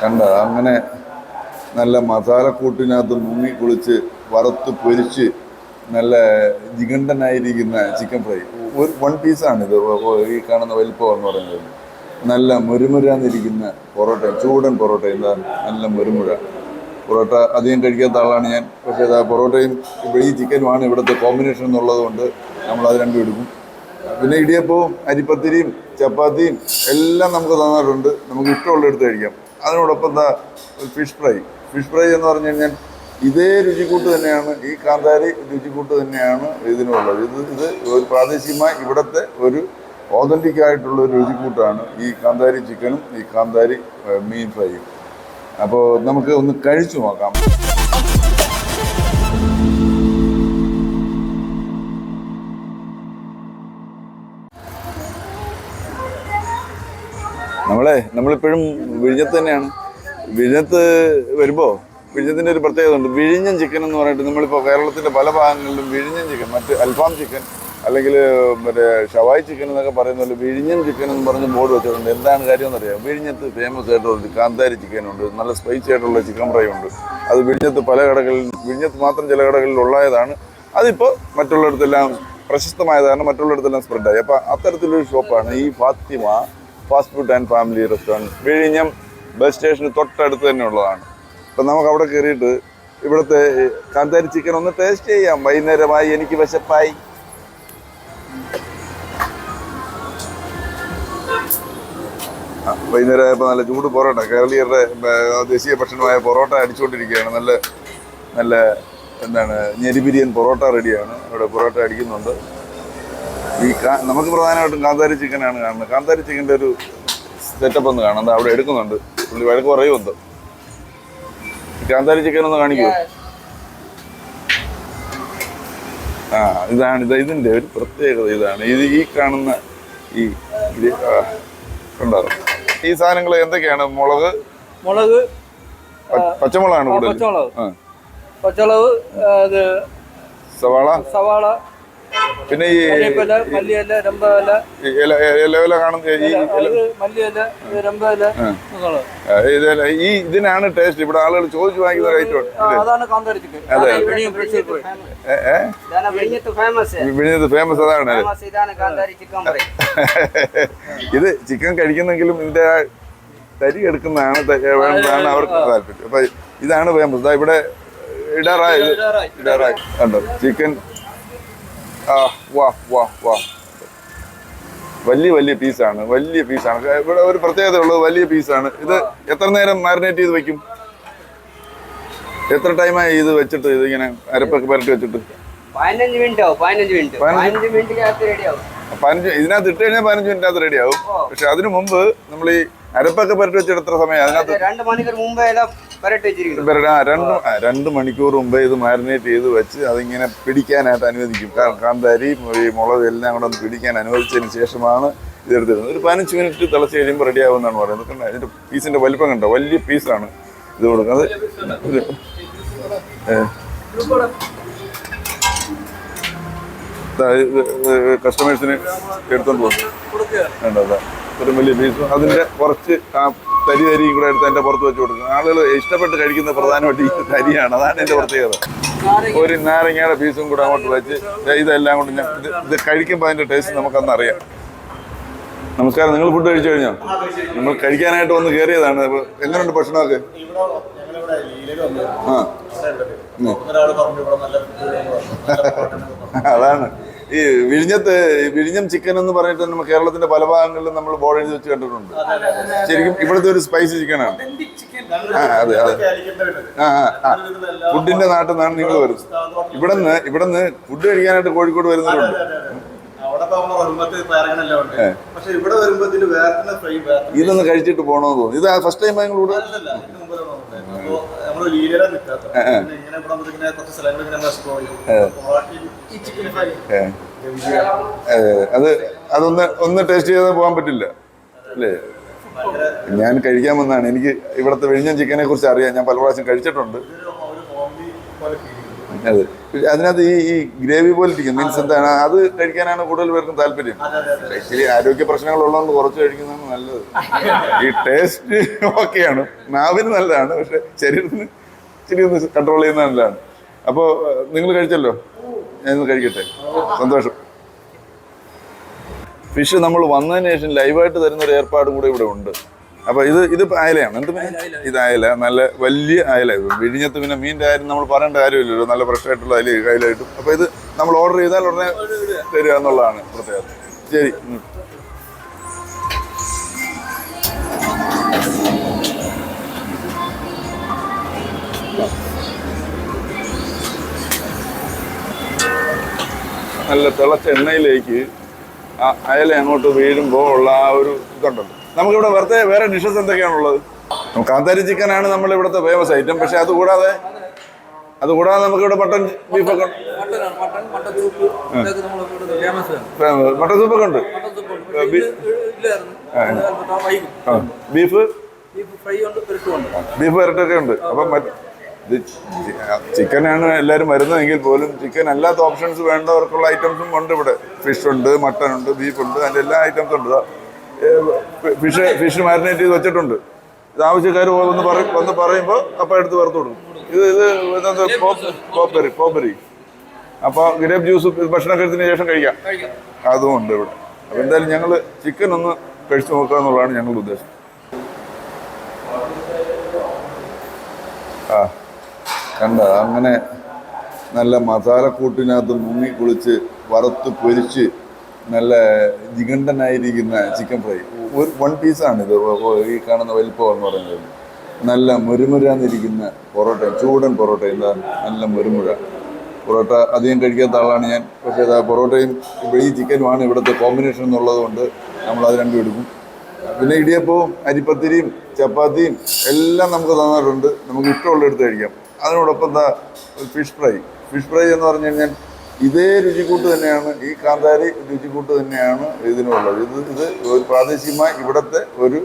കണ്ട അങ്ങനെ നല്ല മസാലക്കൂട്ടിനകത്ത് മുങ്ങി കുളിച്ച് വറുത്ത് പൊരിച്ച് നല്ല ജിഗണ്ടനായിരിക്കുന്ന ചിക്കൻ ഫ്രൈ. ഒരു വൺ പീസാണ് ഇത്. ഈ കാണുന്ന വലിപ്പം എന്ന് പറയുന്നത്. നല്ല മുരുമുരാന്നിരിക്കുന്ന പൊറോട്ട ചൂടൻ പൊറോട്ട. എന്താ നല്ല മുരുമുര. പൊറോട്ട അധികം കഴിക്കാത്ത ആളാണ് ഞാൻ. പക്ഷേ ഇതാ പൊറോട്ടയും ഇവിടെ ഈ ചിക്കനുമാണ് ഇവിടുത്തെ കോമ്പിനേഷൻ എന്നുള്ളത് കൊണ്ട് നമ്മൾ അത് രണ്ടും എടുക്കും. പിന്നെ ഇടിയപ്പവും അരിപ്പത്തിരിയും ചപ്പാത്തിയും എല്ലാം നമുക്ക് തന്നിട്ടുണ്ട്. നമുക്ക് ഇഷ്ടമുള്ള എടുത്ത് കഴിക്കാം. അതിനോടൊപ്പം ഫിഷ് ഫ്രൈ. ഫിഷ് ഫ്രൈ എന്ന് പറഞ്ഞു കഴിഞ്ഞാൽ ഇതേ രുചിക്കൂട്ട് തന്നെയാണ് ഈ കാന്താരി രുചിക്കൂട്ട് തന്നെയാണ് ഇതിനുള്ളത്. ഇത് ഇത് ഒരു പ്രാദേശികമായി ഇവിടുത്തെ ഒരു ഓതന്റിക് ആയിട്ടുള്ള ഒരു രുചിക്കൂട്ടാണ് ഈ കാന്താരി ചിക്കനും ഈ കാന്താരി മീൻ ഫ്രൈയും. അപ്പോൾ നമുക്ക് ഒന്ന് കഴിച്ചു നോക്കാം. നമ്മളെ നമ്മളിപ്പോഴും വിഴിഞ്ഞത്ത് തന്നെയാണ്. വിഴിഞ്ഞത്ത് വരുമ്പോൾ വിഴിഞ്ഞത്തിന്റെ ഒരു പ്രത്യേകത ഉണ്ട്. വിഴിഞ്ഞൻ ചിക്കൻ എന്ന് പറഞ്ഞിട്ട് നമ്മളിപ്പോൾ കേരളത്തിന്റെ പല ഭാഗങ്ങളിലും വിഴിഞ്ഞൻ ചിക്കൻ മറ്റ് അൽഫാം ചിക്കൻ അല്ലെങ്കിൽ മറ്റേ ഷവായ് ചിക്കൻ എന്നൊക്കെ പറയുന്ന പോലെ വിഴിഞ്ഞൻ ചിക്കൻ എന്ന് പറഞ്ഞ് ബോർഡ് വെച്ചിട്ടുണ്ട്. എന്താണ് കാര്യം എന്നറിയാം വിഴിഞ്ഞത്ത് ഫേമസ് ആയിട്ടുള്ള കാന്താരി ചിക്കൻ ഉണ്ട്. നല്ല സ്പൈസി ആയിട്ടുള്ള ചിക്കൻ ഫ്രൈ ഉണ്ട്. അത് വിഴിഞ്ഞത്ത് പല കടകളിൽ വിഴിഞ്ഞത്ത് മാത്രം ചില കടകളിൽ ഉള്ളതാണ് അതിപ്പോൾ മറ്റുള്ളിടത്തെല്ലാം പ്രശസ്തമായതാണ്. മറ്റുള്ളിടത്തെല്ലാം സ്പ്രെഡായി അപ്പോൾ അത്തരത്തിലൊരു ഷോപ്പാണ് ഈ Fathima fast food and family restaurant. വിഴിഞ്ഞം ബസ് സ്റ്റേഷന് തൊട്ടടുത്ത് തന്നെ ഉള്ളതാണ്. അപ്പം നമുക്ക് അവിടെ കയറിയിട്ട് ഇവിടുത്തെ കാന്താരി ചിക്കൻ ഒന്ന് ടേസ്റ്റ് ചെയ്യാം. വൈകുന്നേരമായി എനിക്ക് വിശപ്പായി. ആ, വൈകുന്നേരം ആയപ്പോൾ നല്ല ചൂട് പൊറോട്ട. കേരളീയരുടെ ദേശീയ ഭക്ഷണമായ പൊറോട്ട അടിച്ചുകൊണ്ടിരിക്കുകയാണ് നല്ല നല്ല എന്താണ് ഞെരിപിരിയൻ പൊറോട്ട റെഡിയാണ് ഇവിടെ പൊറോട്ട അടിക്കുന്നുണ്ട്. ഈ നമുക്ക് പ്രധാനമായിട്ടും കാന്താരി ചിക്കനാണ് കാണുന്നത്. കാന്താരി ചിക്കന്റെ ഒരു സെറ്റപ്പ് ഒന്ന് കാണാം. ദാ അവിടെ എടുക്കുന്നുണ്ട്. പുള്ളി വഴക്ക് പറയുമെന്തോ കാന്താരി ചിക്കൻ ഒന്ന് കാണിക്കൂ. ആ ഇതാണ് ഇത് ഇതിന്റെ ഒരു പ്രത്യേകത ഇതാണ്. ഇത് ഈ കാണുന്ന ഈ ഇത്, കണ്ടോ? ഈ സാധനങ്ങൾ എന്തൊക്കെയാണ്? മുളക് മുളക് പച്ചമുളകാണ് കൂടുതൽ പച്ചമുളക്. പച്ചമുളക് സവാള. സവാള പിന്നെ ഈ മല്ലിയില രമ്പയില കാണുന്ന ഈ അത് മല്ലിയില രമ്പയില ഇതിനാണ് ടേസ്റ്റ് ഇവിടെ ആളുകൾ ചോദിച്ചു വാങ്ങിക്കുന്ന ഐറ്റം വിഴിഞ്ഞത്ത് ഫേമസ് വിഴിഞ്ഞത് ഫേമസ് അതാണ് ഇത് ചിക്കൻ കഴിക്കുന്നെങ്കിലും ഇതിന്റെ തരി എടുക്കുന്നതാണ് വേണ്ടതാണ് അവർക്ക് താല്പര്യം. അപ്പൊ ഇതാണ് ഫേമസ് ഇവിടെ ഇടാറായി. ഇടാറായി. ഉണ്ടോ കണ്ടോ? ചിക്കൻ വാ വാ വാ. വലിയ വലിയ പീസാണ് വലിയ പീസാണ് ഇവിടെ ഒരു പ്രത്യേകത ഉള്ളത് വലിയ പീസാണ് ഇത് എത്ര നേരം മാരിനേറ്റ് ചെയ്ത് വെക്കും? എത്ര ടൈമായി ഇത് വെച്ചിട്ട് ഇത് ഇങ്ങനെ അരപ്പൊക്കെ പുരട്ടി വെച്ചിട്ട്? പതിനഞ്ച് മിനിറ്റ് ആവും പതിനഞ്ച് മിനിറ്റ് പതിനഞ്ച് പതിനഞ്ച് മിനിറ്റിനകത്ത് റെഡി ആവും. പതിനഞ്ച് ഇതിനകത്ത് ഇട്ട് കഴിഞ്ഞാൽ പതിനഞ്ച് മിനിറ്റ് റെഡി ആവും. പക്ഷെ അതിനു മുമ്പ് നമ്മൾ ഈ അരപ്പൊക്കെ പുരട്ടി വെച്ചിട്ട് എത്ര സമയം? അതിനകത്ത് രണ്ട് മണിക്കൂർ മുമ്പേ രണ്ട് രണ്ട് മണിക്കൂർ മുമ്പേ ഇത് മാരിനേറ്റ് ചെയ്ത് വെച്ച് അതിങ്ങനെ പിടിക്കാനായിട്ട് അനുവദിക്കും. കാന്താരി ഈ മുളക് എല്ലാം കൂടെ ഒന്ന് പിടിക്കാൻ അനുവദിച്ചതിന് ശേഷമാണ് ഇതെടുത്തിരുന്നത് ഒരു പതിനഞ്ച് മിനിറ്റ് തിളച്ച് കഴിയുമ്പോൾ റെഡി ആവുമെന്നാണ് പറയുന്നത്. കണ്ടോ അതിന്റെ പീസിന്റെ വലിപ്പം കണ്ടോ? വലിയ പീസാണ് ഇത് കൊടുക്കുന്നത്. കസ്റ്റമേഴ്സിന് എടുത്തോണ്ട് പോകും. കണ്ടോ ദാ. ഒരു വലിയ പീസ് അതിന്റെ കുറച്ച് തരി തരി കൂടെ എടുത്ത് എന്റെ പുറത്ത് വെച്ച് കൊടുക്കും. ആളുകൾ ഇഷ്ടപ്പെട്ട് കഴിക്കുന്ന പ്രധാനമായിട്ട് ഈ തരിയാണ്. അതാണ് എന്റെ പ്രത്യേകത. ഒരു നാരങ്ങയുടെ പീസും കൂടെ അങ്ങോട്ട് വെച്ച് ഇതെല്ലാം കൊണ്ട് ഞാൻ ഇത് ഇത് കഴിക്കുമ്പോൾ അതിന്റെ ടേസ്റ്റ് നമുക്കന്ന് അറിയാം. നമസ്കാരം. നിങ്ങൾ ഫുഡ് കഴിച്ചു കഴിഞ്ഞോ? നമ്മൾ കഴിക്കാനായിട്ട് വന്ന് കയറിയതാണ് എങ്ങനെയുണ്ട് ഭക്ഷണമൊക്കെ? ആ. അതാണ്. ഈ വിഴിഞ്ഞത്ത് വിഴിഞ്ഞം ചിക്കൻ എന്ന് പറഞ്ഞിട്ട് നമ്മൾ കേരളത്തിന്റെ പല ഭാഗങ്ങളിലും നമ്മൾ ബോർഡ് എഴുതി വെച്ച് കണ്ടിട്ടുണ്ട്. ശരിക്കും ഇവിടുത്തെ ഒരു സ്പൈസി ചിക്കനാണ് ആ അതെ അതെ. ആ ഫുഡിന്റെ നാട്ടിൽ നിന്നാണ് നിങ്ങൾ വരുന്നത്. ഇവിടുന്ന് ഇവിടുന്ന് ഫുഡ് കഴിക്കാനായിട്ട് കോഴിക്കോട് വരുന്നവരുണ്ട്. ഇതൊന്ന് കഴിച്ചിട്ട് പോണോന്ന് തോന്നുന്നു. ഇത് ഫസ്റ്റ് ടൈം നിങ്ങൾ അത് അതൊന്ന് ഒന്ന് ടേസ്റ്റ് ചെയ്ത് പോകാൻ പറ്റില്ല. അല്ലേ? ഞാൻ കഴിക്കാൻ വന്നാണ് എനിക്ക് ഇവിടുത്തെ വിഴിഞ്ഞം ചിക്കനെ കുറിച്ച് അറിയാം. ഞാൻ പല പ്രാവശ്യം കഴിച്ചിട്ടുണ്ട്. അതെ. അതിനകത്ത് ഈ ഈ ഗ്രേവി പോലെ ഇരിക്കും മീൻസ് എന്താണ് അത് കഴിക്കാനാണ് കൂടുതൽ പേർക്കും താല്പര്യം. സ്പെഷ്യലി ആരോഗ്യ പ്രശ്നങ്ങൾ പ്രശ്നങ്ങളുള്ളതുകൊണ്ട് കുറച്ച് കഴിക്കുന്നതാണ് നല്ലത്. ഈ ടേസ്റ്റ് ഓക്കെയാണ്. നാവിന് നല്ലതാണ് പക്ഷെ ശരീരത്തിന് ഇച്ചിരി ഒന്ന് കൺട്രോൾ ചെയ്യുന്നത് നല്ലതാണ്. അപ്പോൾ നിങ്ങൾ കഴിച്ചല്ലോ? ഞാൻ കഴിക്കട്ടെ. സന്തോഷം. ഫിഷ് നമ്മൾ വന്നതിന് ശേഷം ലൈവായിട്ട് തരുന്ന ഒരു ഏർപ്പാടും കൂടെ ഇവിടെ ഉണ്ട്. അപ്പൊ ഇത് ഇത് അയലയാണ്. എന്ത് മീൻ? ഇത് അയല. നല്ല വലിയ അയല വിഴിഞ്ഞത്ത് പിന്നെ മീന്റെ കാര്യം നമ്മൾ പറയേണ്ട കാര്യമില്ലല്ലോ. നല്ല ഫ്രഷ് ആയിട്ടുള്ള അയല അയലായിട്ടും അപ്പൊ ഇത് നമ്മൾ ഓർഡർ ചെയ്താൽ ഉടനെ തരിക എന്നുള്ളതാണ് പ്രത്യേകത. ശരി. നല്ല തിളച്ച എണ്ണയിലേക്ക് ആ അയല അങ്ങോട്ട് വീഴുമ്പോൾ ഉള്ള ആ ഒരു ഇതുണ്ടല്ലോ. നമുക്കിവിടെ വെറുതെ വേറെ ഡിഷസ് എന്തൊക്കെയാണുള്ളത്? കാന്താരി ചിക്കനാണ് നമ്മൾ ഇവിടുത്തെ ഫേമസ് ഐറ്റം പക്ഷെ അതുകൂടാതെ അതുകൂടാതെ നമുക്കിവിടെ മട്ടൻ ബീഫൊക്കെ മട്ടൻ സൂപ്പൊക്കെ ഉണ്ട്. ബീഫ് ബീഫ് ഫ്രൈ ഉണ്ട് അപ്പം ചിക്കനാണ് എല്ലാവരും വരുന്നതെങ്കിൽ പോലും ചിക്കൻ അല്ലാത്ത ഓപ്ഷൻസ് വേണ്ടവർക്കുള്ള ഐറ്റംസും ഉണ്ട് ഇവിടെ. ഫിഷ് ഉണ്ട് മട്ടൺ ഉണ്ട് ബീഫ് ഉണ്ട് അതിന്റെ എല്ലാ ഐറ്റംസും ഉണ്ട്. ഫിഷ് ഫിഷ് മാരിനേറ്റ് ചെയ്ത് വെച്ചിട്ടുണ്ട്. ഇത് ആവശ്യക്കാർ വന്ന് പറയും വന്ന് പറയുമ്പോൾ അപ്പം എടുത്ത് വറുത്ത് കൊടുക്കും. ഇത് ഇത് പോപ്പരി പോപ്പരി. അപ്പോൾ ഗ്രേപ്പ് ജ്യൂസ് ഭക്ഷണം കഴിച്ചതിന് ശേഷം കഴിക്കാം. കഴിക്കാം. അതും ഉണ്ട് ഇവിടെ. അപ്പോൾ എന്തായാലും ഞങ്ങൾ ചിക്കൻ ഒന്ന് കഴിച്ചു നോക്കുക എന്നുള്ളതാണ് ഞങ്ങളുടെ ഉദ്ദേശം. ആ കണ്ട? അങ്ങനെ നല്ല മസാലക്കൂട്ടിനകത്ത് മുങ്ങി കുളിച്ച് വറുത്ത് പൊരിച്ച് നല്ല ജിഗണ്ടനായിരിക്കുന്ന ചിക്കൻ ഫ്രൈ ഒരു വൺ പീസാണ് ഇത്. ഈ കാണുന്ന വലിപ്പം എന്ന് പറയുന്നത്. നല്ല മുരുമുരാന്നിരിക്കുന്ന പൊറോട്ട ചൂടൻ പൊറോട്ട എന്താ നല്ല മുരുമുഴ പൊറോട്ട അധികം കഴിക്കാത്ത ആളാണ് ഞാൻ. പക്ഷേ പൊറോട്ടയും ഈ ചിക്കനുമാണ് ഇവിടുത്തെ കോമ്പിനേഷൻ എന്നുള്ളത് കൊണ്ട് നമ്മൾ അത് രണ്ടും എടുക്കും. പിന്നെ ഇടിയപ്പവും അരിപ്പത്തിരിയും ചപ്പാത്തിയും എല്ലാം നമുക്ക് തന്നിട്ടുണ്ട്. നമുക്ക് ഇഷ്ടമുള്ള എടുത്ത് കഴിക്കാം. അതിനോടൊപ്പം എന്താ ഫിഷ് ഫ്രൈ ഫിഷ് ഫ്രൈ എന്ന് പറഞ്ഞു കഴിഞ്ഞാൽ ഇതേ രുചിക്കൂട്ട് തന്നെയാണ് ഈ കാന്താരി രുചിക്കൂട്ട് തന്നെയാണ് ഇതിനുള്ളത്. ഇത് ഇത് ഒരു പ്രാദേശികമായി ഇവിടുത്തെ ഒരു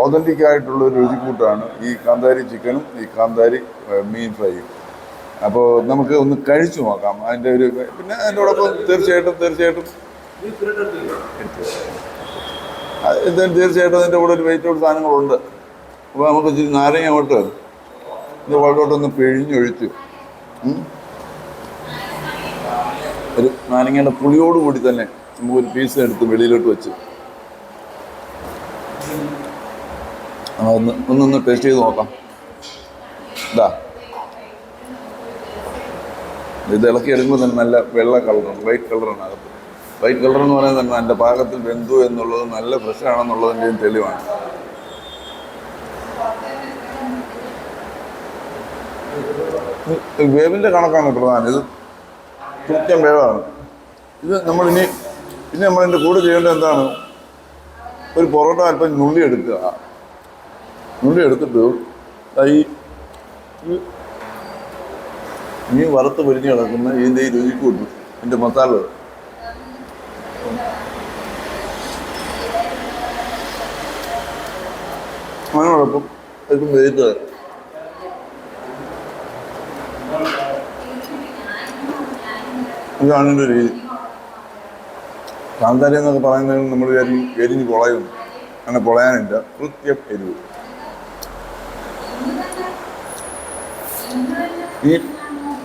ഓതന്റിക് ആയിട്ടുള്ള ഒരു രുചിക്കൂട്ടാണ് ഈ കാന്താരി ചിക്കനും ഈ കാന്താരി മീൻ ഫ്രൈയും. അപ്പോൾ നമുക്ക് ഒന്ന് കഴിച്ചു നോക്കാം. അതിന്റെ ഒരു പിന്നെ അതിന്റെയോടൊപ്പം തീർച്ചയായിട്ടും തീർച്ചയായിട്ടും. തീർച്ചയായിട്ടും അതിന്റെ കൂടെ ഒരു വെയിറ്റ് ഔട്ട് സാധനങ്ങളുണ്ട്. അപ്പോൾ നമുക്ക് ഇച്ചിരി നാരങ്ങ അങ്ങോട്ട് ഇത് വളരോട്ടൊന്ന് പിഴിഞ്ഞൊഴിച്ച് നാരങ്ങയുടെ പുളിയോടുകൂടി തന്നെ നമുക്ക് ഒരു പീസ് എടുത്ത് വെളിയിലോട്ട് വെച്ച്. ഒന്ന് ഒന്നൊന്ന് ടേസ്റ്റ് ചെയ്ത് നോക്കാം. ഇതാ ഇത് ഇളക്കി എടുക്കുമ്പോൾ തന്നെ നല്ല വെള്ള കളറാണ് വൈറ്റ് കളറാണ് അകത്ത്. വൈറ്റ് കളർ എന്ന് പറയുന്നത് തന്നെ എന്റെ പാകത്തിൽ വെന്തു എന്നുള്ളത് നല്ല ഫ്രഷ് ആണെന്നുള്ളതിന്റെയും തെളിവാണ്. വേവിന്റെ കണക്കാണ് പ്രധാനം. ഇത് കൃത്യം വേവാണ്. ഇത് നമ്മളിനി പിന്നെ നമ്മളിന്റെ കൂടെ ചെയ്യേണ്ടത് എന്താണ്? ഒരു പൊറോട്ട അല്പം നുള്ളി എടുക്കുക. നുള്ളി എടുത്തിട്ട് ഈ മീൻ വറുത്ത് പൊരിഞ്ഞ് കിടക്കുന്ന ഇതിന്റെ ഈ രുചിക്കൂട്ടു ഇതിന്റെ മസാല. അതിനോടൊപ്പം അല്പം വെയിറ്റ് ഇതാണ് എന്റെ രീതി. കാന്താരി എന്നൊക്കെ പറയുന്നത് നമ്മൾ വിചാരിക്കും എരിഞ്ഞ് പൊളയും അങ്ങനെ പൊളയാനില്ല. കൃത്യം എരിവ്. ഈ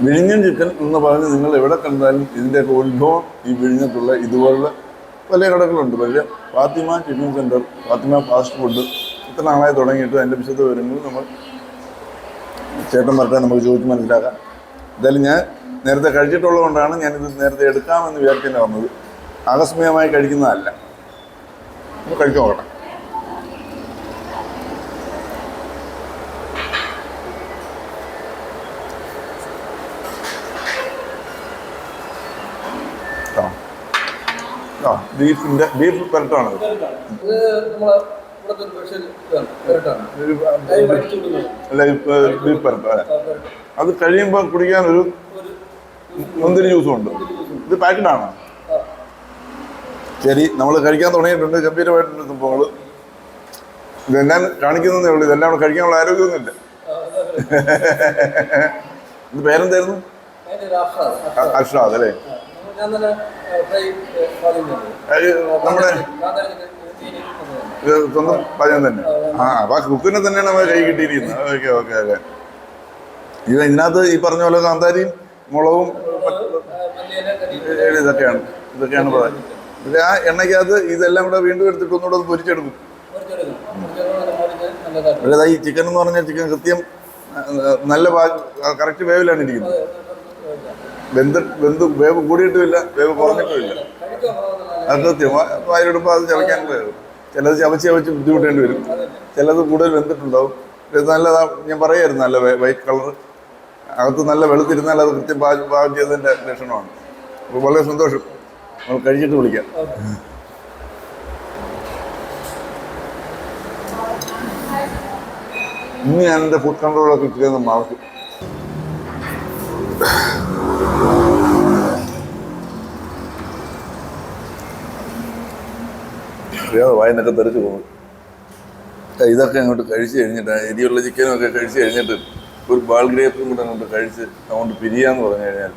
വിഴിഞ്ഞൻ ചിക്കൻ എന്ന് പറഞ്ഞ് നിങ്ങൾ എവിടെ കണ്ടാലും ഇതിന്റെയൊക്കെ ഉത്ഭവം ഈ വിഴിഞ്ഞത്തുള്ള ഇതുപോലുള്ള പല കടകളുണ്ട്. വലിയ Fathima chicken centre Fathima fast food ഇത്ര നാളായി തുടങ്ങിയിട്ട് അതിന്റെ വിശദ വിവരങ്ങൾ നമ്മൾ ചേട്ടൻ പറഞ്ഞാൽ നമുക്ക് ചോദിച്ച് മനസ്സിലാക്കാം. എന്തായാലും ഞാൻ നേരത്തെ കഴിച്ചിട്ടുള്ളതുകൊണ്ടാണ് ഞാനിത് നേരത്തെ എടുക്കാമെന്ന് വിചാരിക്കേണ്ടി വന്നത്. ആകസ്മികമായി കഴിക്കുന്നതല്ല. കഴിച്ചു നോക്കട്ടെ. ആ. ബീഫിന്റെ ബീഫ് പെരട്ടാണ് ബീഫ് പെരട്ട. അത് കഴിയുമ്പോൾ കുടിക്കാൻ ഒരു മുന്തിരി ജ്യൂസും ഉണ്ട്. ഇത് പാക്കറ്റ് ആണോ ശരി നമ്മൾ കഴിക്കാൻ തുടങ്ങിയിട്ടുണ്ട്. ഗംഭീരമായിട്ടുണ്ട് സംഭവങ്ങൾ ഇതെല്ലാം കാണിക്കുന്നതേ ഉള്ളൂ. ഇതെല്ലാം അവിടെ കഴിക്കാനുള്ള ആരോഗ്യമൊന്നുമില്ല. ഇത് പേരെന്തായിരുന്നു? അഷാദ് അല്ലേ? നമ്മുടെ സ്വന്തം പാചകം തന്നെ. ആ അപ്പൊ കുക്കിനെ തന്നെയാണ് നമ്മൾ കൈ കിട്ടിയിരിക്കുന്നത്. Okay okay okay. ഇത് ഇതിനകത്ത് ഈ പറഞ്ഞ പോലെ കാന്താരിയും മുളകും ഇതൊക്കെയാണ്. ഇതൊക്കെയാണ് പറയുന്നത് ഇത് ആ എണ്ണയ്ക്കകത്ത് ഇതെല്ലാം കൂടെ വീണ്ടും എടുത്തിട്ട് ഒന്നുകൂടെ അത് പൊരിച്ചെടുക്കും. അതായത് ഈ ചിക്കൻ എന്ന് പറഞ്ഞാൽ ചിക്കൻ കൃത്യം നല്ല കറക്റ്റ് വേവിലാണ് ഇരിക്കുന്നത്. വെന്ത് വെന്ത് വേവ് കൂടിയിട്ടുമില്ല വേവ് കുറഞ്ഞിട്ടുമില്ല. അത് കൃത്യം. വായിലെടുപ്പോൾ അത് ചവയ്ക്കാൻ വരും ചിലത് ചവച്ച് ചവച്ച് ബുദ്ധിമുട്ടേണ്ടി വരും. ചിലത് കൂടുതൽ വെന്തിട്ടുണ്ടാവും. നല്ല ഞാൻ പറയായിരുന്നു നല്ല വൈറ്റ് കളർ അകത്ത് നല്ല വെളുത്തിരുന്നാൽ അത് കൃത്യം പാചകം ചെയ്തതിന്റെ ലക്ഷണമാണ്. അപ്പോൾ വളരെ സന്തോഷം. കഴിച്ചിട്ട് വിളിക്കാം. ഇന്ന് ഞാൻ എന്റെ ഫുഡ് കൺട്രോളൊക്കെ ഒക്കെ ഒന്ന് മാറും അറിയാതെ വായനൊക്കെ തെറിച്ച് പോകും. ഇതൊക്കെ അങ്ങോട്ട് കഴിച്ച് കഴിഞ്ഞിട്ട് എരിയുള്ള ചിക്കനും ഒക്കെ കഴിച്ച് കഴിഞ്ഞിട്ട് ഒരു ബാൾ ഗ്രേപ്പും കൂടെ അങ്ങോട്ട് കഴിച്ച് അങ്ങോട്ട് പിരിയാന്ന് പറഞ്ഞു കഴിഞ്ഞാൽ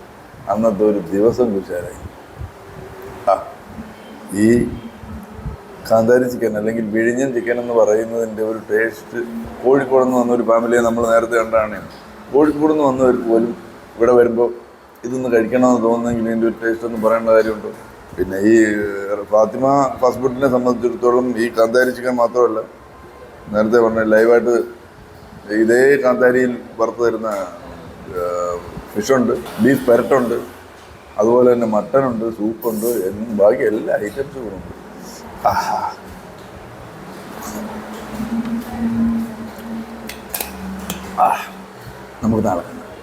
അന്നത്തെ ഒരു ദിവസം കുശാലായി. ഈ കാന്താരി ചിക്കൻ അല്ലെങ്കിൽ വിഴിഞ്ഞൻ ചിക്കൻ എന്ന് പറയുന്നതിന്റെ ഒരു ടേസ്റ്റ് കോഴിക്കോട് നിന്ന് വന്ന ഒരു ഫാമിലിയെ നമ്മൾ നേരത്തെ കണ്ടാണ്. കോഴിക്കോട് നിന്ന് വന്നവർക്ക് പോലും ഇവിടെ വരുമ്പോൾ ഇതൊന്ന് കഴിക്കണമെന്ന് തോന്നുന്നെങ്കിൽ ഇതിന്റെ ഒരു ടേസ്റ്റ് ഒന്ന് പറയേണ്ട കാര്യമുണ്ട്? പിന്നെ ഈ ഫാത്തിമ ഫാസ്റ്റ് ഫുഡിനെ സംബന്ധിച്ചിടത്തോളം ഈ കാന്താരി ചിക്കൻ മാത്രമല്ല നേരത്തെ പറഞ്ഞ ലൈവായിട്ട് ഇതേ കാന്താരിയിൽ വറുത്ത് തരുന്ന ഫിഷുണ്ട് ബീഫ് പെരട്ടുണ്ട്. അതുപോലെ തന്നെ മട്ടനുണ്ട് സൂപ്പുണ്ട് ബാക്കി എല്ലാ ഐറ്റംസും ഉണ്ട്. നമുക്ക് നാളെ